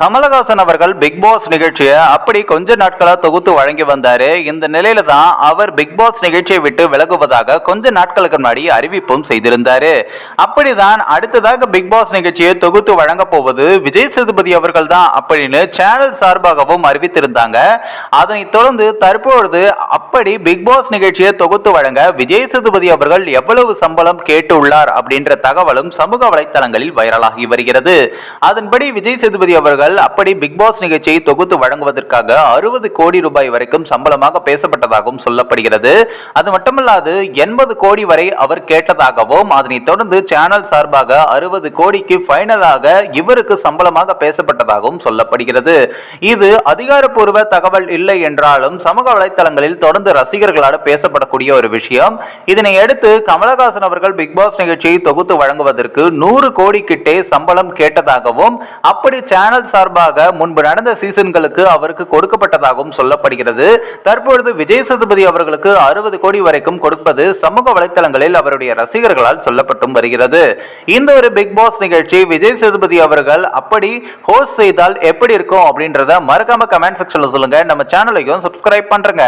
கமலஹாசன் அவர்கள் big pass நிகழ்ச்சியை அப்படி கொஞ்ச நாட்களா தொகுத்து வழங்கி வந்தாரு. இந்த நிலையில தான் அவர் பிக் பாஸ் நிகழ்ச்சியை விட்டு விலகுவதாக கொஞ்ச நாட்களுக்கு முன்னாடி அறிவிப்பும் செய்திருந்தாரு. அப்படிதான் அடுத்ததாக பிக் பாஸ் நிகழ்ச்சியை தொகுத்து வழங்க போவது விஜய் சேதுபதி அவர்கள் தான் அப்படின்னு சேனல் சார்பாகவும் அறிவித்திருந்தாங்க. அதனைத் தொடர்ந்து தற்பொழுது அப்படி பிக் பாஸ் நிகழ்ச்சியை தொகுத்து வழங்க விஜய் சேதுபதி அவர்கள் எவ்வளவு சம்பளம் கேட்டு உள்ளார் அப்படின்ற தகவலும் சமூக வலைத்தளங்களில் வைரலாகி வருகிறது. அதன்படி விஜய் சேதுபதி அவர்கள் அப்படி பிக் பாஸ் நிகழ்ச்சியை தொகுத்து வழங்குவதற்காக அறுபது கோடி ரூபாய் வரைக்கும் சம்பளமாக பேசப்பட்டதாகவும் சொல்லப்படுகிறது. அது மட்டுமல்லாது எண்பது கோடி வரை அவர் கேட்டதாகவும் அதனைத் தொடர்ந்து சேனல் சார்பாக அறுபது கோடிக்கு ஃபைனலாக இவருக்கு சம்பளமாக பேசப்பட்டதாகவும் சொல்லப்படுகிறது. இது அதிகாரப்பூர்வ தகவல் இல்லை என்றாலும் சமூக வலைத்தளங்களில் தொடர்ந்து ரசிகர்களால் பேசப்படக்கூடிய ஒரு விஷயம். இதனை அடுத்து கமலஹாசன் அவர்கள் பிக் பாஸ் நிகழ்ச்சியை தொகுத்து வழங்குவதற்கு நூறு கோடி கிட்டே சம்பளம் கேட்டதாகவும் அப்படி சேனல் சார்பாக முன்பு நடந்த சீசன்களுக்கு அவருக்கு கொடுக்கப்பட்டதாகவும் சொல்லப்படுகிறது. தற்பொழுது விஜய் சதுபதி அவர்களுக்கு அறுபது கோடி வரைக்கும் கொடுப்பது சமூக வலைதளங்களில் அவருடைய ரசிகர்களால் சொல்லப்பட்டும் வருகிறது. இந்த ஒரு பிக் பாஸ் நிகழ்ச்சி விஜய் சேதுபதி அவர்கள் அப்படி ஹோஸ்ட் செய்தால் எப்படி இருக்கும் அப்படின்றத மறக்காம கமெண்ட் செக்ஷன்ல சொல்லுங்க. நம்ம சேனலையும் சப்ஸ்கிரைப் பண்றங்க.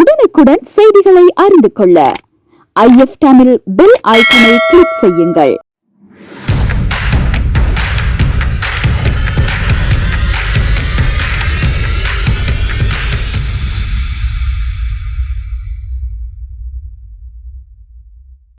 உடனுக்குடன் செய்திகளை அறிந்து கொள்ள ஐஎஃப் தமிழ் பெல் ஐக்கனை கிளிக் செய்யுங்கள்.